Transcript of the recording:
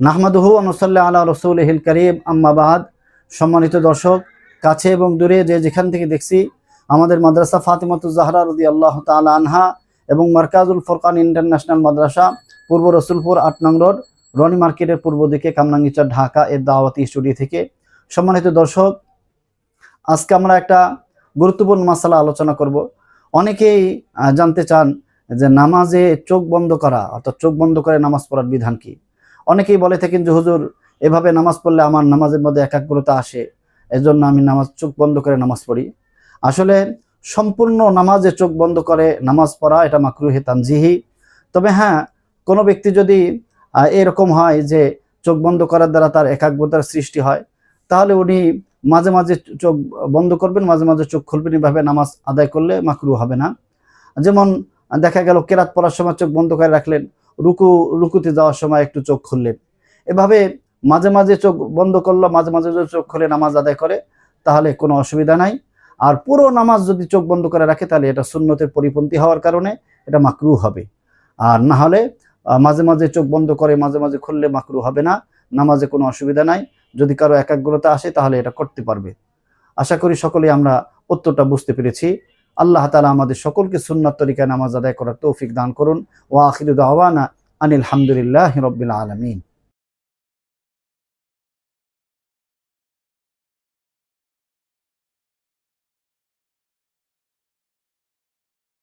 নাহমাদহু আনুসাল্লাহ আল্লাহ রসুল হিল করিম। আম্মাবাদ সম্মানিত দর্শক, কাছে এবং দূরে যে যেখান থেকে দেখছি, আমাদের মাদ্রাসা ফাতিমাতু জাহরা রদি আল্লাহ তালা আনহা এবং মার্কাজুল ফোরকান ইন্টারন্যাশনাল মাদ্রাসা, পূর্ব রসুলপুর আট নং রোড, রনি মার্কেটের পূর্ব দিকে, কামরাঙ্গিচর, ঢাকা, এর দাওয়াতি স্টুডিও থেকে। সম্মানিত দর্শক, আজকে আমরা একটা গুরুত্বপূর্ণ মশালা আলোচনা করব। অনেকেই জানতে চান যে নামাজে চোখ বন্ধ করা, অর্থাৎ চোখ বন্ধ করে নামাজ পড়ার বিধান কি? অনেকেই বলে থাকেন যে, হুজুর, এভাবে নামাজ পড়লে আমার নামাজের মধ্যে একাগ্রতা আসে। এজন্য আমি নামাজ, চোখ বন্ধ করে নামাজ পড়ি। আসলে সম্পূর্ণ নামাজে চোখ বন্ধ করে নামাজ পড়া, এটা মাকরুহে তানজিহি। তবে হ্যাঁ কোনো ব্যক্তি যদি এরকম হয় যে, চোখ বন্ধ করার দ্বারা তার একাগ্রতার সৃষ্টি হয়, তাহলে উনি মাঝে মাঝে চোখ বন্ধ করবেন, মাঝে মাঝে চোখ খুলবেন। এভাবে নামাজ আদায় করলে মাকরু হবে না। যেমন দেখা গেল কেরাত পড়ার সময় চোখ বন্ধ করে রাখলেন রুকু, রুকুতে যাওয়ার সময় একটু চোখ খুললেন। এভাবে মাঝে মাঝে চোখ বন্ধ করল, মাঝে মাঝে যদি চোখ খুলে নামাজ আদায় করে, তাহলে কোনো অসুবিধা নাই। আর পুরো নামাজ যদি চোখ বন্ধ করে রাখে, তাহলে এটা সুন্নতের পরিপন্থী হওয়ার কারণে এটা মাকরু হবে। আর না হলে মাঝে মাঝে চোখ বন্ধ করে, মাঝে মাঝে খুললে মাকরু হবে না। নামাজে কোনো অসুবিধা নাই। যদি কারও একাগ্রতা আসে, তাহলে এটা করতে পারবে। আশা করি সকলে আমরা উত্তরটা বুঝতে পেরেছি। আল্লাহ তালা আমাদের সকলকে সুন্নত তরিকায় নামাজ আদায় করার তৌফিক দান করুন। ও আখির দাওয়ানা আনিল হামদুলিল্লাহ রবিল আলমিন